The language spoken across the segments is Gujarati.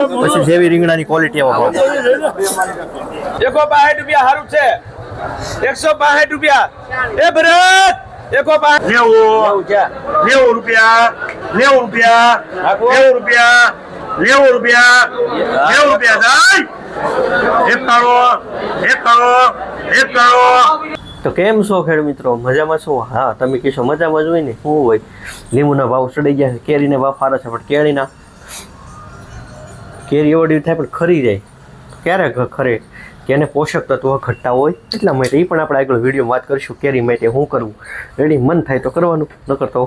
પછી જેવી રીંગણાની ક્વોલિટી એવા ભાવ. એકો બાસઠ રૂપિયા સારું છે. એકસો બાસઠ રૂપિયા. એ ભરત એકો બાસઠ નેવું. નેવું રૂપિયા. નેવું રૂપિયા. નેવું રૂપિયા. નેવું રૂપિયા. નેવું રૂપિયા જાય એકાણું એક એકાણું તો કેમ છો ખેડ મિત્રો? મજામાં છો? હા તમે કહેશો મજામાં જ હોય ને? શું હોય. લીંબુના ભાવ ચડી ગયા કેરીને કેરીના ભાવ ફારા છે પણ કેરીના કેરી ઓડી થાય પણ ખરી જાય. ક્યારે ખરે? એને પોષક તત્વો ઘટતા હોય એટલા માટે એ પણ આપણે આગળ વીડિયો વાત કરીશું કેરી માટે શું કરવું રેડી મન થાય તો કરવાનું. ન કરતો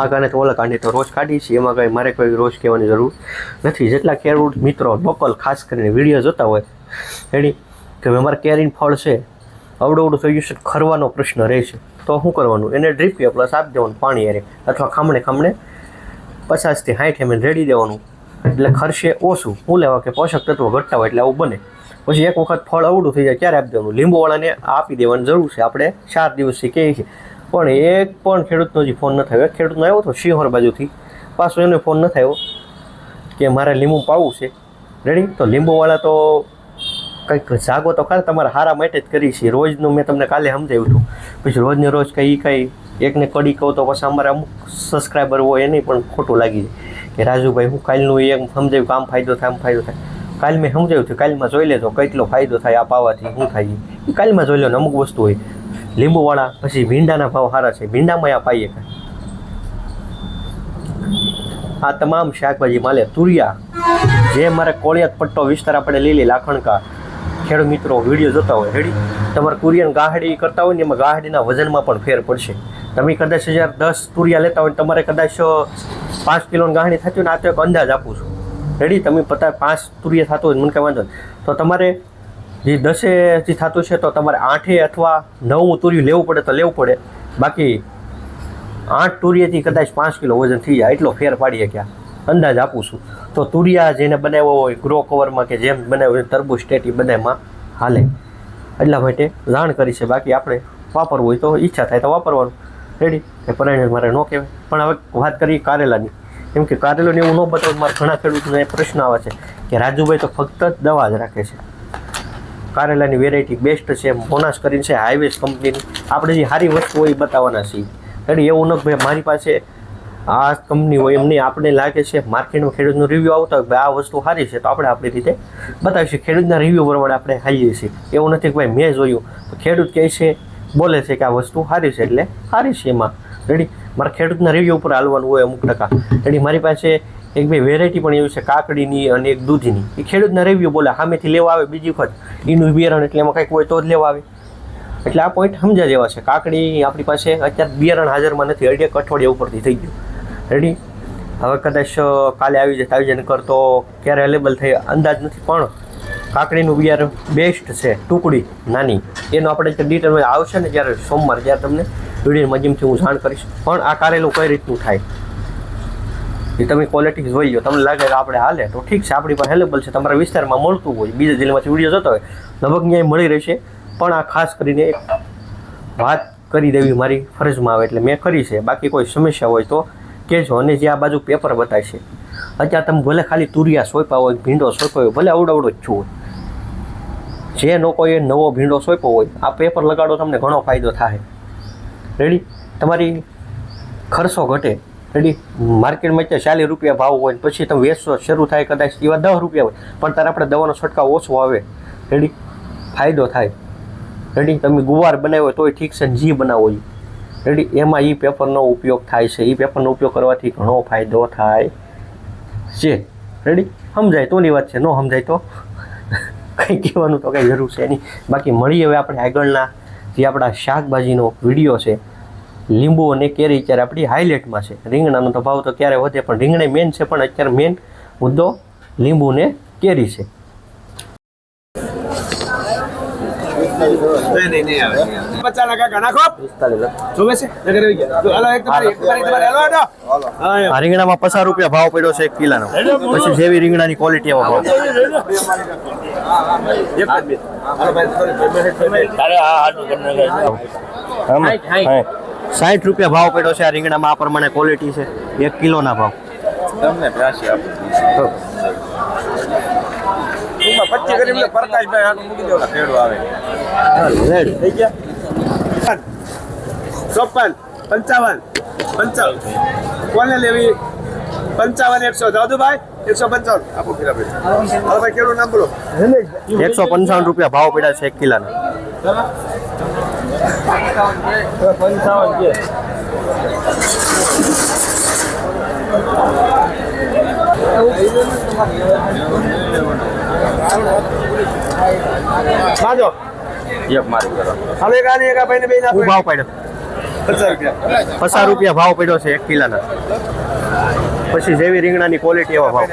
આ કાને તો ઓલા કાંડી તો રોજ કાઢી છે એમાં કંઈ મારે કોઈ રોજ કહેવાની જરૂર નથી. જેટલા ખેડૂત મિત્રો લોકલ ખાસ કરીને વીડિયો જોતા હોય રેડી કે અમારે કેરીન ફળ છે અવડું થઈ ગયું છે, ખરવાનો પ્રશ્ન રહે છે. તો શું કરવાનું? એને ડ્રીપ પ્લસ આપી દેવાનું પાણી અરે અથવા ખામણે ખામણે પચાસથી સાઠ એમ રેડી દેવાનું. એટલે ખર્ચે ઓછું. શું લેવા કે પોષક તત્વો ઘટતા હોય એટલે આવું બને. પછી એક વખત ફળ અવડું થઈ જાય ક્યારે આપી દેવાનું. લીંબુવાળાને આપી દેવાની જરૂર છે. આપણે ચાર દિવસથી કહીએ છીએ. પણ એક પણ ખેડૂતનો હજી ફોન ન થયો. ખેડૂતનો આવ્યો હતો સિંહોર બાજુથી. પાછો એનો ફોન ન થયો કે મારે લીંબુ પાવું છે. રેડી તો લીંબુવાળા તો કંઈક જાગો તો ખરા. તમારા હારા માટે જ કરી છે. રોજનું મેં તમને કાલે સમજાવ્યું હતું. પછી રોજને રોજ કંઈ કંઈ એકને કડી કહું તો પછી અમારે અમુક સબસ્ક્રાઈબર હોય, એને પણ ખોટું લાગી જાય કે રાજુભાઈ, હું કાલનું એમ સમજાવ્યું આમ ફાયદો થાય, આમ ફાયદો થાય. કાલ મેં સમજાવ્યું છે કાલમાં જોઈ લેજો કેટલો ફાયદો થાય આ પાવાથી, શું થાય એ કાલમાં જોઈ લો ને અમુક વસ્તુ હોય. લીંબુવાળા, પછી ભીંડાના ભાવ સારા છે. ભીંડામાં આ પાઈએ આ તમામ શાકભાજી માલે તુરિયા. જે મારે કોળિયાત પટ્ટો વિસ્તાર આપણે લીલી લાખણકા. ખેડૂત મિત્રો વીડિયો જોતા હોય, રેડી? તમારે કુરિયન ગાહડી કરતા હોય ને એમાં ગાહડીના વજનમાં પણ ફેર પડશે. તમે કદાચ હજાર દસ તુરિયા લેતા હોય ને તમારે કદાચ પાંચ કિલોની ગાહડી થતી હોય ને આ તો એક અંદાજ આપું છું. રેડી? તમે પતા પાંચ તુરિયા થતું હોય મને કાંઈ વાંધો તો તમારે જે દસે જે થતું છે તો તમારે આઠે અથવા નવમું તુરિયું લેવું પડે તો લેવું પડે. બાકી આઠ તુરિયાથી કદાચ પાંચ કિલો વજન થઈ જાય, એટલો ફેર પાડીએ ક્યાં? અંદાજ આપું છું. તો તુરિયા જેને બનાવ્યો હોય, ગ્રો કવરમાં કે જેમ બનાવ્યો હોય, તરબૂચ સ્ટેટી બધામાં હાલે. એટલા માટે જાણ કરી છે, બાકી આપણે વાપરવું હોય તો ઈચ્છા થાય તો વાપરવાનું. રેડી પરાયણ મારે ન કહેવાય. પણ હવે વાત કરીએ કારેલાની. કેમ કે કારેલોને એવું ન બતાવું, મારા ઘણા ખેડૂતોને પ્રશ્ન આવે છે કે રાજુભાઈ તો ફક્ત દવા જ રાખે છે. કારેલાની વેરાયટી બેસ્ટ છે મોનાસ કરીને છે હાઈવેસ કંપનીની આપણે જે સારી વસ્તુ હોય એ બતાવવાના છીએ. એટલે એવું ન ભાઈ, મારી પાસે આ કંપની હોય એમની આપણે લાગે છે માર્કેટમાં ખેડૂતનો રિવ્યૂ આવતા હોય આ વસ્તુ સારી છે, તો આપણે આપણી રીતે બતાવીશું ખેડૂતના રિવ્યૂ પ્રમાણે આપણે હાઈએ છીએ. એવું નથી કે ભાઈ મેં જોયું. તો ખેડૂત કહે છે, બોલે છે કે આ વસ્તુ સારી છે એટલે સારી છે એમાં. રેડી મારા ખેડૂતના રિવ્યૂ ઉપર હાલવાનું હોય અમુક ટકા. રેડી મારી પાસે એક બે વેરાયટી પણ એવી છે, કાકડીની અને એક દૂધીની. એ ખેડૂતના રિવ્યૂ બોલે સામેથી લેવા આવે બીજી વખત. એનું બિયારણ એટલે એમાં કંઈક હોય તો જ લેવા આવે. એટલે આ પોઈન્ટ સમજ્યા જેવા છે. કાકડી આપણી પાસે અત્યારે બિયારણ હાજરમાં નથી. અઢી અઠવાડિયા ઉપરથી થઈ ગયું. રેડી હવે કદાચ કાલે આવી તો આવી જાય, નકર તો ક્યારે અવેલેબલ થઈ અંદાજ નથી, પણ કાકડીનું બિયારણ બેસ્ટ છે, ટુકડી, નાની. એનો આપણે ડિટેલ આવશે ને જ્યારે સોમવાર, જ્યારે તમને વીડિયો માધ્યમથી હું જાણ કરીશ. પણ આ કારેલું કઈ રીતનું થાય? એ તમે ક્વોલિટી જોઈ લો. તમને લાગે કે આપણે હાલે, તો ઠીક છે, આપણી પાસે અવેલેબલ છે. તમારા વિસ્તારમાં મળતું હોય, બીજા જિલ્લામાંથી વીડિયો જતો હોય, લગભગ ન્યાય મળી રહેશે. પણ આ ખાસ કરીને વાત કરી દેવી મારી ફરજમાં આવે, એટલે મેં કરી છે. બાકી કોઈ સમસ્યા હોય તો કહેજો અને જે આ બાજુ પેપર બતાવે છે. અત્યારે તમે ભલે ખાલી તુરિયા સોંપ્યા હોય, ભીંડો સોંપ્યો હોય, ભલે અવડો જ છું. જે લોકોએ નવો ભીંડો સોંપ્યો હોય, આ પેપર લગાડો તમને ઘણો ફાયદો થાય. રેડી તમારી ખર્ચો ઘટે. રેડી માર્કેટમાં અત્યારે ચાલીસ રૂપિયા ભાવ હોય પછી તમે વેચશો, શરૂ થાય કદાચ એવા દસ રૂપિયા હોય, પણ ત્યારે આપણે દવાનો છંટકાવ ઓછો આવે. રેડી ફાયદો થાય. રેડી તમે ગુવાર બનાવ્યો તોય ઠીક છે ઘી બનાવો ઈ. રેડી? એમાં એ પેપરનો ઉપયોગ થાય છે. એ પેપરનો ઉપયોગ કરવાથી ઘણો ફાયદો થાય છે. રેડી? સમજાય તોની વાત છે. ન સમજાય તો? કંઈ કહેવાનું તો કંઈ જરૂર છે નહીં. બાકી મળીએ હવે આપણે આગળના જે આપણા શાકભાજીનો વીડિયો છે, લીંબુ અને કેરી અત્યારે આપણી હાઇલાઇટમાં છે. રીંગણાનો તો ભાવ તો ક્યારે વધે, પણ રીંગણે મેન છે, પણ અત્યારે મેન મુદ્દો લીંબુ ને કેરી છે. નહીં નહીં નહીં આવે પચાસ ના કાકા નાખો. જોવે છે? નગર આવી ગયા. હાલો એક તમારી તમારી તમારી. હાલો હાલો. આ રીંગણામાં પચાસ રૂપિયા ભાવ પડ્યો છે એક કિલાનો. પછી જેવી રીંગણાની ક્વોલિટી એવો ભાવ. સાઠ રૂપિયા ભાવ પડ્યો છે આ રીંગણામાં. આ પ્રમાણે ક્વોલિટી છે. એક કિલોના ભાવ. તમને પ્રાસી આપો. પચીસ કરીને પ્રકાશભાઈ આનું મૂકી દેવડા ખેડૂ આવે. રેડી થઈ ગયા ચોપન પંચાવન પંચાવન. કોને લેવી? પંચાવન એકસો. દાદુભાઈ એકસો પંચાવન. આપો કિરાભાઈ ભાઈ. કેવું નામ બોલો. એકસો પંચાવન રૂપિયા ભાવ પડ્યા છે એક કિલાના. પંચાવન છે માજો એક મારી કરો. હવે ગાડી એકા ભાઈને બે ભાવ પડ્યો. પચાસ રૂપિયા. પચાસ રૂપિયા ભાવ પડ્યો છે એક કિલાના. પછી જેવી રીંગણાની ક્વોલિટી એવા ભાવ.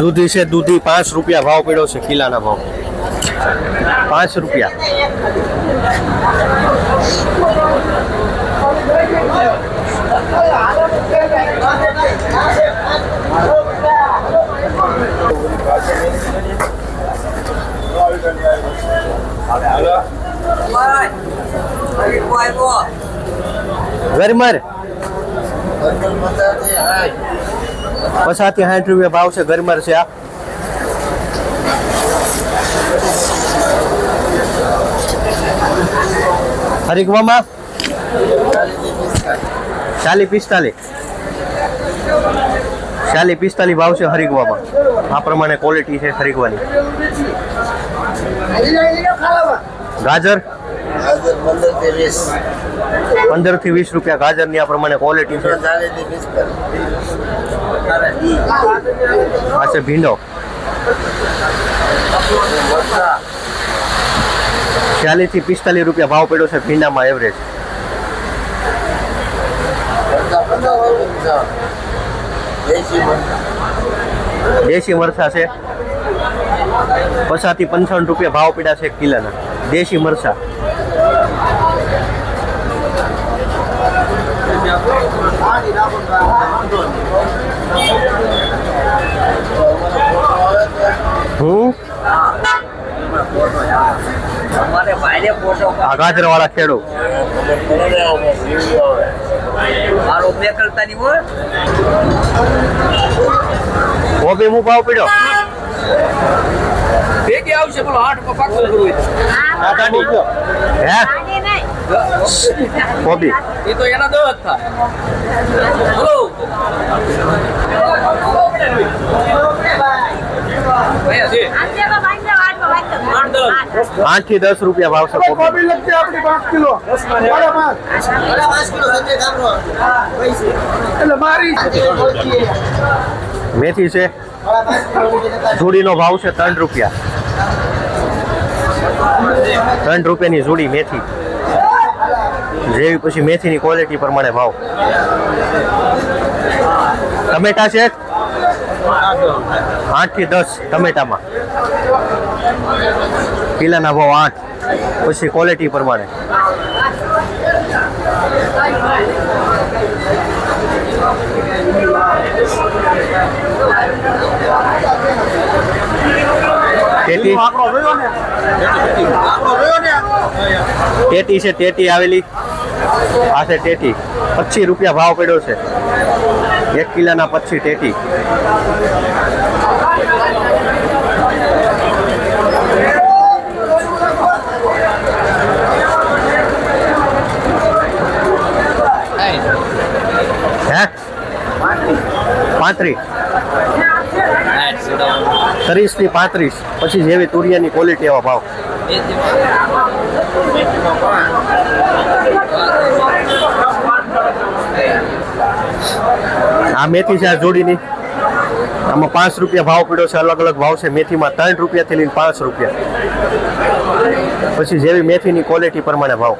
દૂધી છે દૂધી પાંચ રૂપિયા ભાવ પડ્યો છે કિલાના ભાવ. પાંચ રૂપિયા. ગરમર. પચાસથી સાઠ રૂપિયા ભાવ છે ગરમર છે આ. હરિકવામાં ચાલી પિસ્તાલીસ. ચાલી પિસ્તાલીસ ભાવ છે હરિકવામાં આ પ્રમાણે ક્વોલિટી છે હરિકવાની. ગાજર? પંદરથી વીસ. રૂપિયા ગાજરની આ પ્રમાણે ક્વોલિટી છે. આ છે ભીંડો. ચાલીસથી પિસ્તાલીસ રૂપિયા ભાવ પડ્યો છે ભીંડામાં એવરેજ દેશી મરચા છે. પચાસથી પંચાવન રૂપિયા ભાવ પીડા છે એક કિલાના. દેશી મરચા. ગાજર વાળા ખેડૂ. મારો મેકલતા ની હોય. કોબી હું ભાવ પડ્યો? આવશે બોલો આઠમાં પાકું કરવું હે? કોબી. એ તો એના દસ થાય. બોલો. અહીંયા છે. આઠ દસ આઠથી દસ રૂપિયા ભાવ છે કોબી. લગતી આપણી પાંચ કિલો. એટલે મારી મેથી છે. જોડીનો ભાવ છે ત્રણ રૂપિયા. ત્રણ રૂપિયાની જોડી મેથી. જેવી પછી મેથીની ક્વોલિટી પ્રમાણે ભાવ. ટમેટા છે? આઠથી દસ ટમેટામાં. કિલાના ભાવ આઠ. પછી ક્વોલિટી પ્રમાણે. ટેટી તેટી છે તેટી આવેલી. આ છે ટેટી પચીસ રૂપિયા ભાવ પડ્યો છે. એક કિલાના પચીસ ટેટી હે? પાંત્રીસ. ત્રીસથી પાંત્રીસ, પછી જેવી તુરિયાની ક્વોલિટી એવા ભાવ. આ મેથી છે આ જોડીની. આમાં પાંચ રૂપિયા ભાવ પડ્યો છે, અલગ અલગ ભાવ છે. મેથીમાં ત્રણ રૂપિયાથી લઈને પાંચ રૂપિયા. પછી જેવી મેથીની ક્વોલિટી પ્રમાણે ભાવ.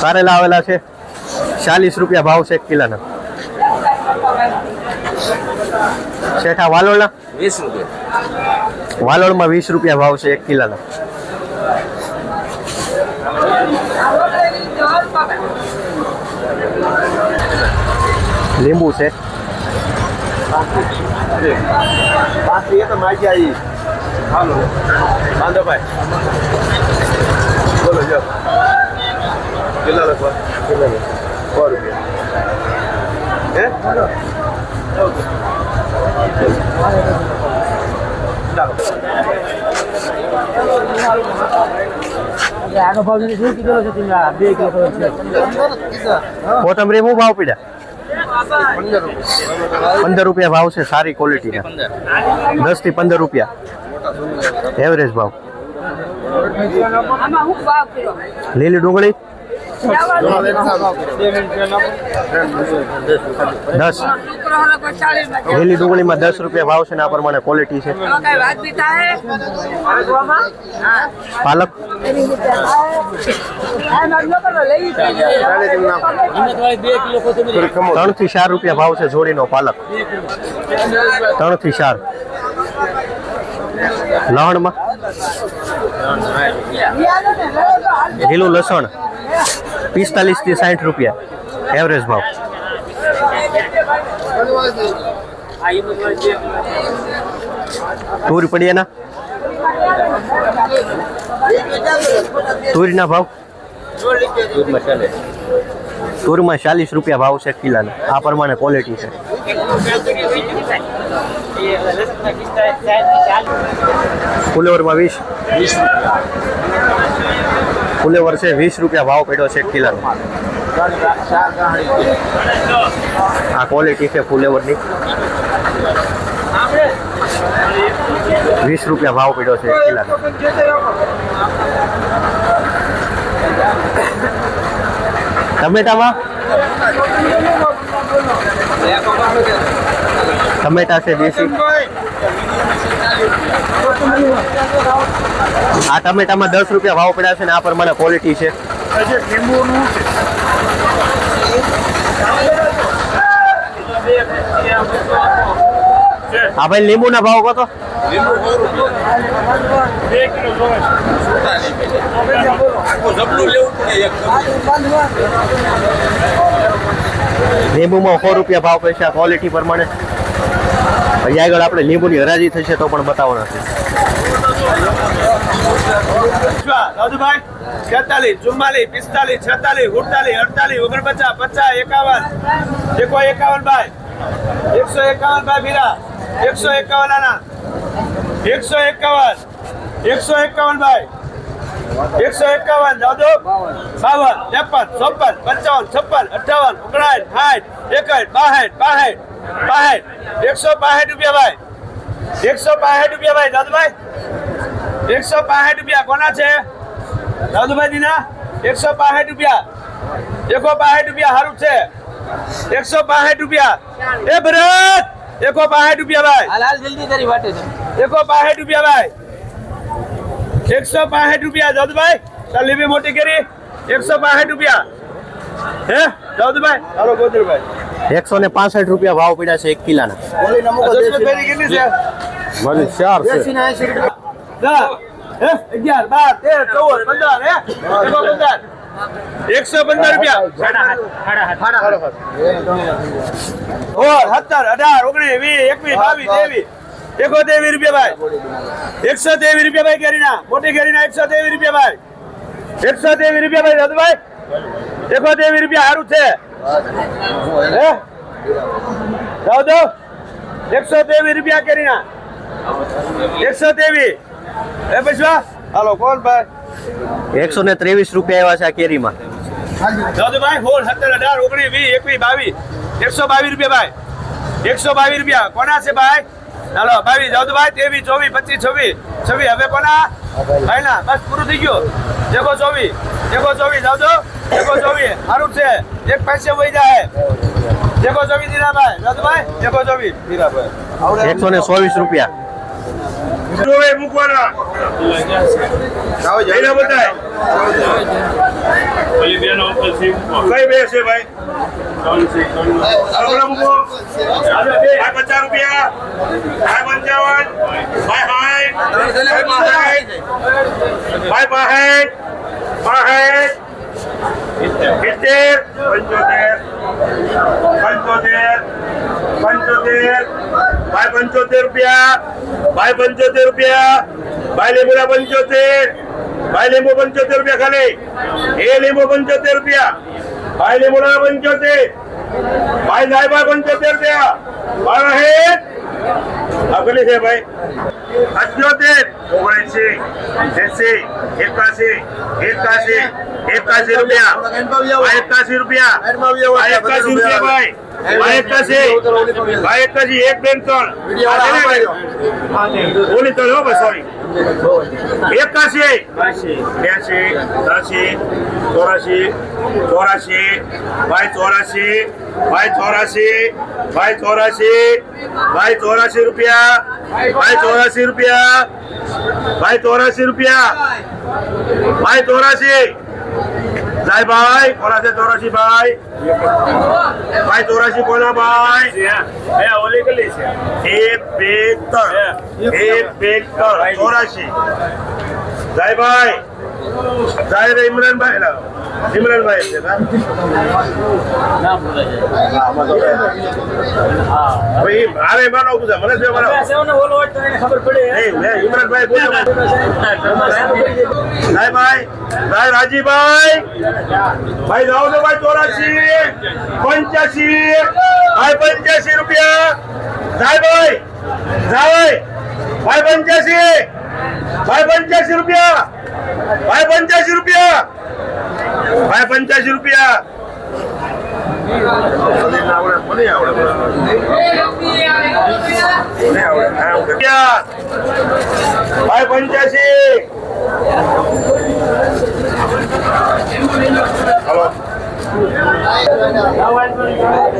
કારેલા આવેલા છે. ચાલીસ રૂપિયા ભાવ છે એક કિલાના. શેઠા વાલોળના? વીસ રૂપિયા. વાલોળમાં વીસ રૂપિયા ભાવ છે એક કિલાના. લીંબુ છે. પાછી એ તો માજી આવી હાલો. વાંધો ભાઈ. બોલો જો લખવા સો રૂપિયા હે ચાલો આનો ભાવ નથી શું કીધો છે તમે આ બે કિલો કરો છે કોથમરી શું ભાવ પડ્યા પંદર રૂપિયા ભાવ છે, સારી ક્વોલિટીના દસથી પંદર રૂપિયા. એવરેજ ભાવ. આમાં હું ભાવ કર્યો લીલી ડુંગળી? દસ. લીલી ડુંગળીમાં દસ રૂપિયા ભાવ છે ને આ પ્રમાણે ક્વોલિટી છે. પાલક. ત્રણથી ચાર રૂપિયા ભાવ છે જોડીનો પાલક. ત્રણથી ચાર. લવણમાં? લીલું લસણ. પિસ્તાલીસથી સાઠ રૂપિયા. એવરેજ ભાવ. તુર પડી એના? તુરીના ભાવ? તૂરમાં ચાલીસ રૂપિયા ભાવ છે કિલાના. આ પ્રમાણે ક્વોલિટી છે. ફુલેવરમાં વીસ. ફુલેવર છે વીસ રૂપિયા ભાવ પડ્યો છે એક કિલાનો. આ ક્વોલિટી છે ફુલેવરની વીસ રૂપિયા ભાવ પડ્યો છે એક કિલાનો. ટમેટામાં ટમેટા છે દેશી? આ ટમેટામાં દસ રૂપિયા ભાવ પડ્યા છે ને આ પ્રમાણે ક્વોલિટી છે. હા ભાઈ, લીંબુના ભાવ કહો લીંબુમાં સો રૂપિયા ભાવ આ ક્વોલિટી પ્રમાણે. અહીં આગળ આપણે લીંબુની હરાજી થશે તો પણ બતાવવાના છે. છેતાલીસ, ચુમ્માલીસ, પિસ્તાલીસ, છેતાલીસ ઉડતાલીસ અડતાલીસ, ઓગણપચાસ, પચાસ, એકાવન. એકો એકાવન ભાઈ? એકસો એકાવન ભાઈ ભીરા એકસો એકાવન આના. એકસો એકાવન. એકસો એકાવન ભાઈ. એકસો એકાવન જાદો બાવન, ત્રેપન, ચોપન, પંચાવન, છપ્પન અઠાવન ઓગણાઠ સાઠ એકઠ બાસઠ બાસઠ. બાસઠ એકસો બાસઠ રૂપિયા ભાઈ એકસો બાસઠ રૂપિયા ભાઈ દાદુભાઈ એકસો બાસઠ રૂપિયા કોના છે દાદુભાઈ દીના એકસો બાસઠ રૂપિયા એકો બાસઠ રૂપિયા સારું છે એકસો બાસઠ રૂપિયા એ ભરત એકો બાસઠ રૂપિયા ભાઈ હાલ જલ્દી તારી વાટે એકો બાસઠ રૂપિયા ભાઈ એકસો બાસઠ રૂપિયા દાદુભાઈ તાર લીબી મોટી કરી એકસો બાસઠ રૂપિયા હે દાદુભાઈ હાલો ગોદરભાઈ એકસો ને પાસઠ રૂપિયા ભાવ પડ્યા છે એક કિલાના. અગિયાર બાર તેર ચૌદ પંદર પંદર. એકસો પંદર રૂપિયા. સત્તર અઢાર ઓગણીસ વીસ એકવીસ બાવીસ ત્રેવીસ. એકો ત્રેવીસ રૂપિયા ભાઈ. એકસો ત્રેવીસ રૂપિયા ભાઈ કેરીના. મોટી કેરીના એકસો ત્રેવીસ રૂપિયા ભાઈ. એકસો ત્રેવીસ રૂપિયા ભાઈ દાદુભાઈ એકો ત્રેવીસ રૂપિયા સારું છે. હે? જાઓ દો એકસો ત્રેવીસ રૂપિયા કેરીના. એકસો ત્રેવીસ. એ પછી હાલો કોણ ભાઈ? એકસો ને ત્રેવીસ રૂપિયા આવ્યા છે આ કેરીમાં. ભાઈ હોલ સત્તર અઢાર ઓગણીસ વીસ એકવીસ બાવીસ. એકસો બાવીસ રૂપિયા ભાઈ. એકસો બાવીસ રૂપિયા. કોના છે ભાઈ? હાલો બાવીસ. દાદુભાઈ તેવી ચોવીસ પચીસ છવ્વીસ. છવ્વીસ. હવે કોના? ભાઈ ના બસ પૂરું થઈ ગયું. એકો ચોવીસ એકો ચોવીસ દાદો એકો ચોવીસ સારું છે. એક પૈસે વહી જાય. એકો ચોવીસ દીરાભાઈ દાદુભાઈ એકો ચોવીસ દીરાભાઈ એકસો ને ચોવીસ રૂપિયા. ડોવે મૂકવાના એને બતાય કઈ બે છે ભાઈ હાલો પેલા મૂકો આ પચાસ રૂપિયા આ પંચાવન ભાઈ સાઠ ભાઈ બાસઠ બાસઠ સિત્તેર પંચોતેર પંચોતેર પંચોતેર ભાઈ પંચોતેર રૂપિયા ભાઈ પંચોતેર રૂપિયા ભાઈ લીંબુડા પંચોતેર ભાઈ લીંબુ પંચોતેર રૂપિયા ખાલી. એ લીંબુ પંચોતેર રૂપિયા ભાઈ લીંબુડા પંચોતેર ભાઈ સાહેબ પંચોતેર રૂપિયા. ભાઈ હેઠ અગલી છે ભાઈ? અઠ્યોતેર ઓગણસી એસી એકાસી એકાસી એકાસી રૂપિયા. એકાસી રૂપિયા. એકાસી રૂપિયા ભાઈ. એકાસી એક બેન ત્રણ? ઓલી ત્રણ હો સોરી એકાસી બ્યાસી ત્રાસી ચોરાશી ચોરાશી ભાઈ ચોરાશી ભાઈ ચોરાશી ભાઈ ચોરાશી ભાઈ ચોરાશી રૂપિયા ભાઈ ચોરાશી રૂપિયા ભાઈ ચોરાશી રૂપિયા ભાઈ ચોરાશી. જાય ભાઈ કોના છે ચોરાશી ભાઈ. ભાઈ ચોરાશી કોના ભાઈ? ઓલી કેટલી છે? એક બે ત્રણ. એક બે ત્રણ. ચોરાશી જાય રે ઇમરાનભાઈ ના, ઇમરાનભાઈ છે? ભાઈ મારે માનો પૂછા મને માનો ખબર પડે. મેં ઇમરાનભાઈ બોલ્યો ભાઈ ભાઈ ભાઈ રાજીભાઈ ભાઈ જાઓ તો ભાઈ ચોરાસી પંચ્યાસી ભાઈ પંચ્યાસી રૂપિયા. ભાઈ પંચ્યાસી. ભાઈ પંચ્યાસી રૂપિયા. ભાઈ પંચ્યાસી રૂપિયા. ભાઈ પંચ્યાસી રૂપિયા. ભાઈ પંચ્યાસી.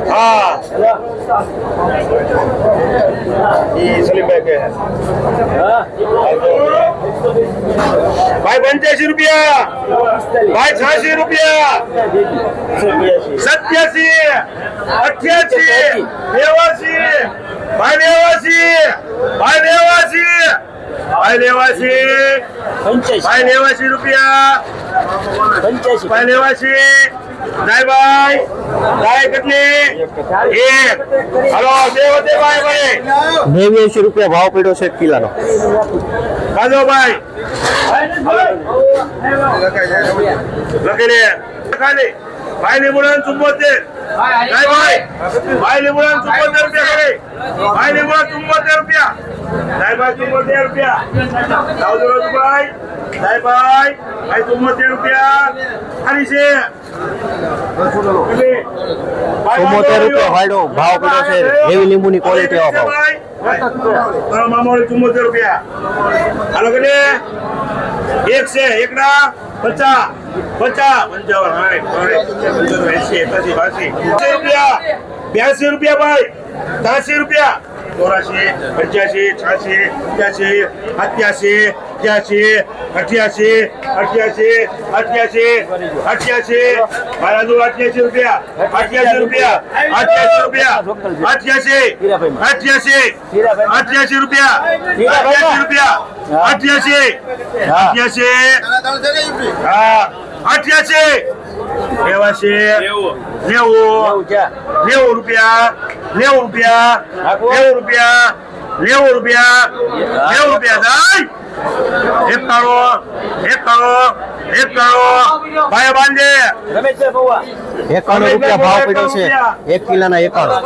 હા. ભાઈ પંચ્યાસી રૂપિયા. ભાઈ છ્યાસી રૂપિયા. સત્યાસી. અઠ્યાસી. નેવાસી ભાઈ નેવાસી ભાઈ નેવાસી ભાઈ નેવાસી ભાઈ નેવાસી રૂપિયા. ભાઈ નેવાસી જાય ભાઈ જાય કેટલી? એક. હલો ભાઈ ભાઈ. નેવ્યાસી રૂપિયા ભાવ પડ્યો છે કિલાનો. કાજો ભાઈ. લખી લે ખાલી. ભાઈ લીંબુડા ચુંબોતેર. ભાઈ ભાઈ ભાઈ લીંબુડા ચુંબોતેર રૂપિયા ખાલી. ભાઈ લીંબુડા ચુંબોતેર રૂપિયા. સાહેબ ભાઈ ચુંબોતેર રૂપિયા. ભાઈ. સાહેબ ભાઈ ભાઈ ચુમ્મોતેર રૂપિયા ખાલી છે. ચુમ્મોતેર રૂપિયા વાયડો ભાવ પડ્યો છે. એવી લીંબુની ક્વોલિટી આવો ભાવ. મામોડી ચુમ્મોતેર રૂપિયા. હાલો કે એક છે એકડા પચાસ. પચાસ. પંચાવન. એસી એકાસી બાસી. રૂપિયા. બ્યાસી રૂપિયા ભાઈ. ત્યાસી રૂપિયા. ચોરાશી પંચ્યાસી છ્યાસી ત્યાસી સત્યાસી ત્યાસી અઠ્યાસી અઠ્યાસી અઠ્યાસી અઠ્યાસી. મારા જો અઠ્યાસી રૂપિયા અઠ્યાસી રૂપિયા અઠ્યાસી રૂપિયા, અઠ્યાસી અઠ્યાસી અઠ્યાસી રૂપિયા અઠ્યાસી રૂપિયા, અઠ્યાસી અઠ્યાસી. હા, અઠ્યાસી. નેવાસી, નેવું નેવું રૂપિયા નેવું રૂપિયા નેવું રૂપિયા નેવું રૂપિયા નેવું રૂપિયા જાય. એક કરો એક કરો એક કરો ભાઈ બાંધે. એકાણું રૂપિયા ભાવ પડ્યો છે. એક કિલ્લાના એકાણું